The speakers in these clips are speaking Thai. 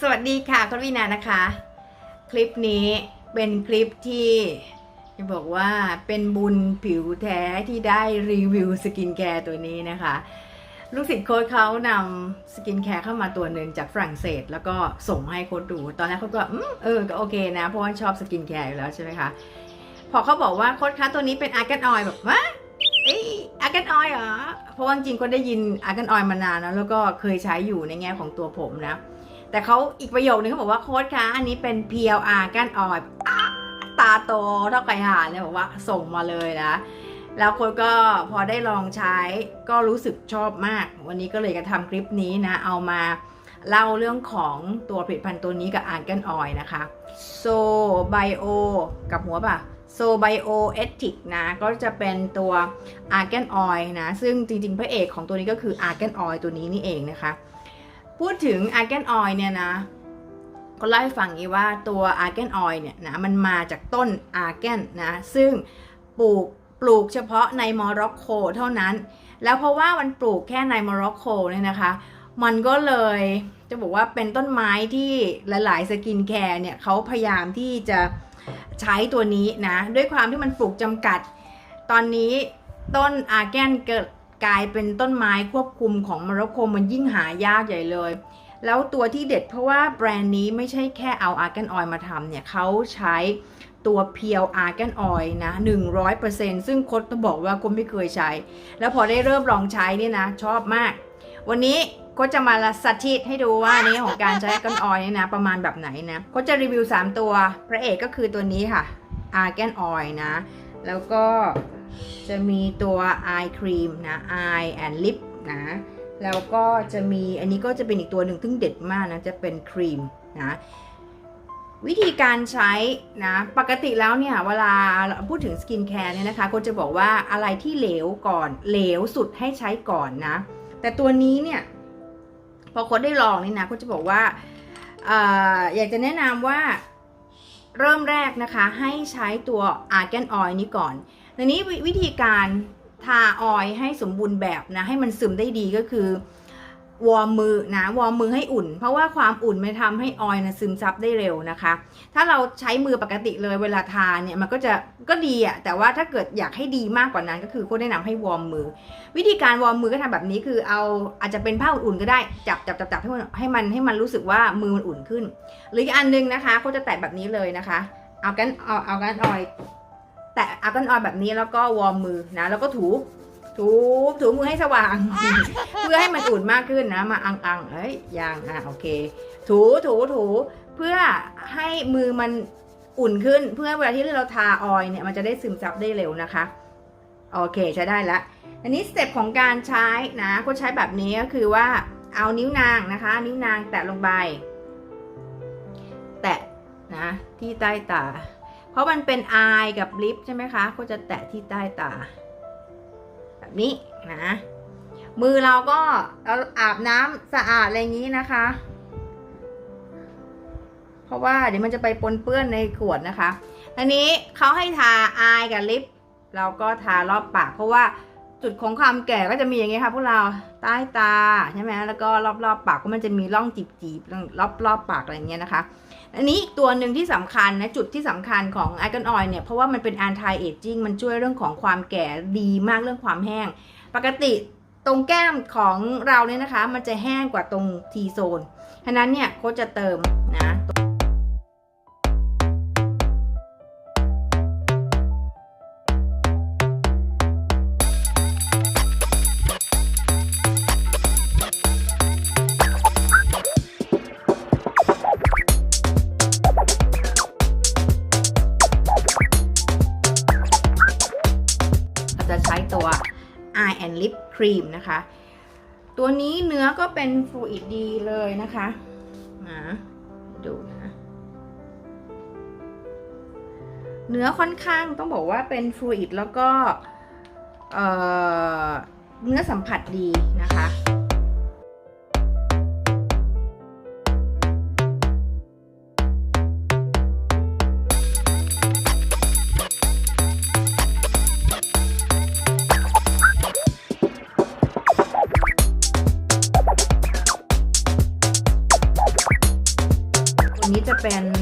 สวัสดีค่ะคุณวินานะคะ คลิปนี้เป็นคลิปที่จะบอกว่าเป็นบุญผิวแท้ที่ได้รีวิวสกินแคร์ตัวนี้นะคะ ลูกศิษย์โค้ชเขานำสกินแคร์เข้ามาตัวหนึ่งจากฝรั่งเศส แล้วก็ส่งให้โค้ชดู ตอนแรกโค้ชก็เออก็โอเคนะ เพราะว่าชอบสกินแคร์อยู่แล้วใช่ไหมคะ พอเขาบอกว่าโค้ชคะตัวนี้เป็นอาร์แกนออยแบบว่าเอ้ยอาร์แกนออยเหรอเพราะว่าจริงๆก็ได้ยินอาร์แกนออยมานานแล้วแล้วก็เคยใช้อยู่ในแง่ของตัวผมนะ แต่เขาอีกประโยคนึงเขาบอกว่าโค้ดคะอันนี้เป็น PLR ก้านออยตาโตเท่าไก่ห่านเนี่ยบอกว่าส่งมาเลยนะ แล้วโค้ดก็พอได้ลองใช้ก็รู้สึกชอบมาก วันนี้ก็เลยจะทำคลิปนี้นะ เอามาเล่าเรื่องของตัวผลิตภัณฑ์ตัวนี้กับอาร์แกนออยนะคะโซไบโอกับหัวป่ะโซไบโอเอทิกนะ ก็จะเป็นตัวอาร์แกนออยนะ ซึ่งจริงๆ พระเอกของตัวนี้ก็คืออาร์แกนออยตัวนี้นี่เองนะคะ พูดถึงอาร์แกนออยเนี่ยนะก็เล่าให้ฟังอีกว่าตัวอาร์แกนออยเนี่ยนะมันมาจากต้นอาร์แกนนะซึ่งปลูกปลูกเฉพาะในโมร็อกโกเท่านั้น แล้วเพราะว่ามันปลูกแค่ในโมร็อกโกเนี่ยนะคะ มันก็เลยจะบอกว่าเป็นต้นไม้ที่หลาย ๆ สกินแคร์เนี่ยเขาพยายามที่จะใช้ตัวนี้นะ ด้วยความที่มันปลูกจำกัด ตอนนี้ต้นอาร์แกนเกิด กลายเป็นต้นไม้ควบคุมของมรกโกมันยิ่งหายากใหญ่เลย แล้วตัวที่เด็ดเพราะว่าแบรนด์นี้ไม่ใช่แค่เอาอาร์แกนออยมาทำเนี่ยเขาใช้ตัวเพียวอาร์แกนออยนะ 100%ซึ่งโคดต้องบอกว่าคนไม่เคยใช้ แล้วพอได้เริ่มลองใช้เนี่ยนะ ชอบมาก วันนี้โก็จะมาสาธิตให้ดูว่าในของการใช้อาร์แกนออยเนี่ยนะ ประมาณแบบไหนนะโก็จะรีวิว 3 ตัว พระเอกก็คือตัวนี้ค่ะอาร์แกนออยนะ แล้วก็ จะมีตัว Eye Cream นะ Eye and Lip นะ แล้วก็จะมีอันนี้ก็จะเป็นอีกตัวหนึ่งซึ่งเด็ดมากนะ จะเป็นครีมนะ วิธีการใช้นะ ปกติแล้วเนี่ย เวลาพูดถึงสกินแคร์เนี่ยนะคะ ก็จะบอกว่าอะไรที่เหลวก่อน เหลวสุดให้ใช้ก่อนนะ แต่ตัวนี้เนี่ย พอคนได้ลองนี่นะก็จะบอกว่าอออยากจะแนะนำว่าเริ่มแรกนะคะให้ใช้ตัว Argan Oil นี้ก่อน ทีนี้วิธีการทาออยล์ให้สมบูรณ์แบบนะให้มันซึมได้ดีก็คือวอร์มมือนะวอร์มมือให้อุ่น เพราะว่าความอุ่นมันทำให้ออยล์นะซึมซับได้เร็วนะคะ ถ้าเราใช้มือปกติเลยเวลาทาเนี่ยมันก็จะก็ดีอะแต่ว่าถ้าเกิดอยากให้ดีมากกว่านั้น ก็คือก็แนะนำให้วอร์มมือ วิธีการวอร์มมือก็ทำแบบนี้คือเอาอาจจะเป็นผ้าอุ่นๆก็ได้จับจับจับจับให้มันให้มันให้มันรู้สึกว่ามือมันอุ่นขึ้น หรืออีกอันนึงนะคะเขาจะแตะแบบนี้เลยนะคะ เอากันเอาเอากันออยล์ แตะอากันออยแบบนี้แล้วก็วอร์มมือนะ แล้วก็ถูถูถูมือให้สว่าง เพื่อให้มันอุ่นมากขึ้นนะ มาอังอังเอ้ยยังอะโอเค ถูถูถูเพื่อให้มือมันอุ่นขึ้น เพื่อเวลาที่เราทาออยเนี่ยมันจะได้ซึมซับได้เร็วนะคะโอเคใช้ได้ละอันนี้สเต็ปของการใช้นะก็ใช้แบบนี้ก็คือว่าเอานิ้วนางนะคะ นิ้วนางแตะลงไป แตะนะที่ใต้ตา เพราะมันเป็นอายกับลิปใช่ไหมคะ ก็จะแตะที่ใต้ตา แบบนี้นะ มือเราก็เราอาบน้ำสะอาดอะไรอย่างนี้นะคะ เพราะว่าเดี๋ยวมันจะไปปนเปื้อนในขวดนะคะอันนี้เขาให้ทาอายกับลิป เราก็ทารอบปากเพราะว่า จุดของความแก่ก็จะมีอย่างเงี้ยค่ะพวกเราใต้ตาใช่ไหมแล้วก็รอบๆปปากก็มันจะมีร่องจีบๆรอบรอบๆปากอะไรอย่างเงี้ยนะคะ อันนี้อีกตัวหนึ่งที่สำคัญนะจุดที่สำคัญของไอคอนออยเนี่ยเพราะว่ามันเป็น anti aging มันช่วยเรื่องของความแก่ดีมากเรื่องความแห้ง ปกติตรงแก้มของเราเนี่ยนะคะ มันจะแห้งกว่าตรง T zone ฉะนั้นเนี่ยโค้ชจะเติมนะ จะใช้ตัว Eye and Lip Cream นะคะ ตัวนี้เนื้อก็เป็นฟลูอิดดีเลยนะคะนะดูนะเนื้อค่อนข้างต้องบอกว่าเป็นฟลูอิดแล้วก็เเนื้อสัมผัสดีนะคะ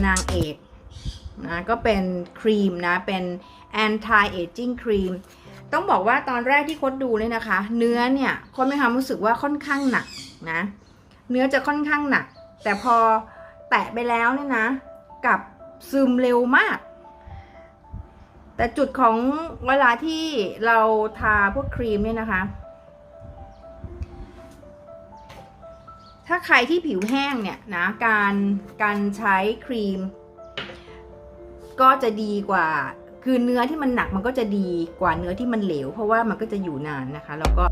นางเอกนะก็เป็นครีมนะเป็น anti aging cream ต้องบอกว่าตอนแรกที่คดดูเลยนะคะ เนื้อเนี่ยคนมีความรู้สึกว่าค่อนข้างหนักนะเนื้อจะค่อนข้างหนัก แต่พอแตะไปแล้วเนี่ยนะกับซึมเร็วมาก แต่จุดของเวลาที่เราทาพวกครีมเนี่ยนะคะ ถ้าใครที่ผิวแห้งเนี่ยนะการการใช้ครีม ก็จะดีกว่า คือเนื้อที่มันหนักมันก็จะดีกว่าเนื้อที่มันเหลว เพราะว่ามันก็จะอยู่นานนะคะ แล้วก็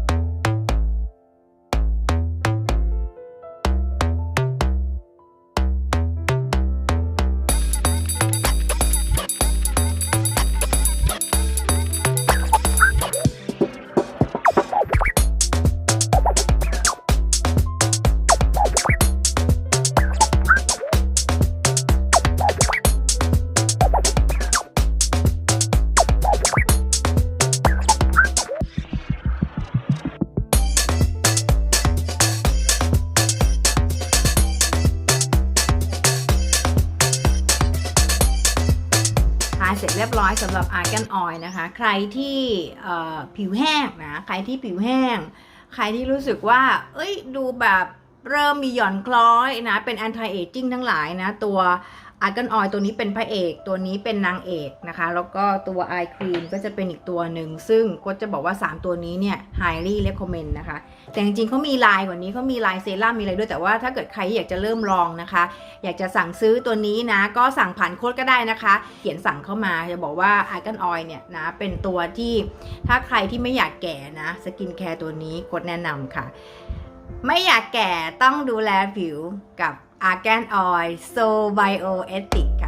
ทาเสร็จเรียบร้อยสำหรับอาร์แกนออยนะคะ ใครที่ผิวแห้งนะใครที่ผิวแห้ง ใครที่รู้สึกว่า เอ้ยดูแบบเริ่มมีหย่อนคล้อยนะ เป็นแอนตี้อายจิ้งทั้งหลายนะ ตัว อาร์แกนออยตัวนี้เป็นพระเอก ตัวนี้เป็นนางเอกนะคะ แล้วก็ตัวไอครีมก็จะเป็นอีกตัวหนึ่ง ซึ่งก็จะบอกว่า 3 ตัวนี้เนี่ย highly recommend นะคะ แต่จริงๆเขามีลายกว่านี้เขามีลายเซรั่มมีอะไรด้วย แต่ว่าถ้าเกิดใครอยากจะเริ่มลองนะคะ อยากจะสั่งซื้อตัวนี้นะ ก็สั่งผ่านโค้ดก็ได้นะคะ เขียนสั่งเข้ามาจะบอกว่า a r g a n Oil เนี่ยนะ เป็นตัวที่ถ้าใครที่ไม่อยากแก่นะสกินแคร์ตัวนี้โค้ดแนะนำค่ะ ไม่อยากแก่ต้องดูแลผิวกับ อาร์แกนออยล์โซไบโอเอติกค่ะ